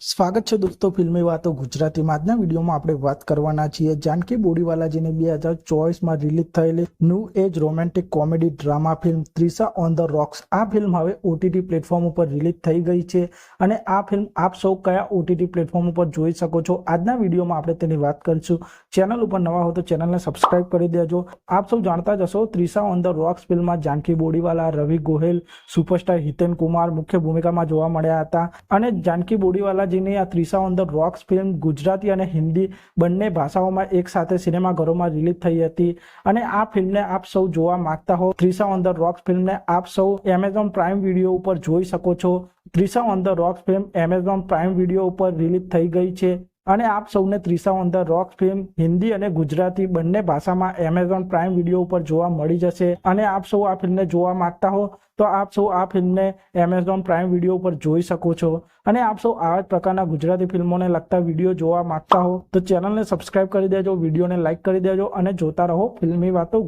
સ્વાગત છે દોસ્તો ફિલ્મી વાતો ગુજરાતીમાં. આજના વિડીયોમાં આપણે વાત કરવાના છીએ જાનકી બોડીવાલાજીની બે હજાર ચોવીસમાં રિલીઝ થયેલી new age romantic comedy drama film Trisha on the rocks. આ ફિલ્મ હવે ઓટીટી પ્લેટફોર્મ ઉપર રિલીઝ થઈ ગઈ છે અને આ ફિલ્મ આપ સૌ કયા ઓટીટી પ્લેટફોર્મ ઉપર જોઈ શકો છો. આજના વિડીયોમાં આપણે તેની વાત કરીશું. ચેનલ ઉપર નવા હો તો ચેનલને સબસ્ક્રાઇબ કરી દેજો. આપ સૌ જાણતા જ હશો ત્રિષા ઓન ધ રોક્સ ફિલ્મમાં જાનકી બોડીવાલા, રવિ ગોહેલ, સુપરસ્ટાર હિતેન કુમાર મુખ્ય ભૂમિકામાં જોવા મળ્યા હતા. અને જાનકી બોડીવાલાજીની આ Trisha on the rocks film Gujarati અને હિન્દી બંને ભાષાઓમાં એક સાથે સિનેમાઘરોમાં રિલીઝ થઈ હતી. અને આ ફિલ્મને આપ સૌ જોવા માંગતા હો. ત્રિસા ઓન ધ રોક્સ ફિલ્મને આપ સૌ એમેઝોન પ્રાઇમ વીડિયો ઉપર જોઈ શકો છો. Trisha on the rocks film Amazon Prime Video ઉપર રિલીઝ થઈ ગઈ છે. અને આપ સૌને Trisha on the rock film, Hindi અને ગુજરાતી બંને ભાષામાં એમેઝોન પ્રાઇમ વીડિયો ઉપર જોવા મળી જશે. અને આપ સૌ આ ફિલ્મને જોવા માંગતા હો, તો આપ સૌ આ ફિલ્મને એમેઝોન પ્રાઇમ વીડિયો ઉપર જોઈ શકો છો. અને આપ સૌ આવા જ પ્રકારના ગુજરાતી ફિલ્મોને લગતા વીડિયો જોવા માંગતા હો, તો ચેનલને સબસ્ક્રાઇબ કરી દેજો, વિડીયોને લાઇક કરી દેજો અને જોતા રહો ફિલ્મી વાતો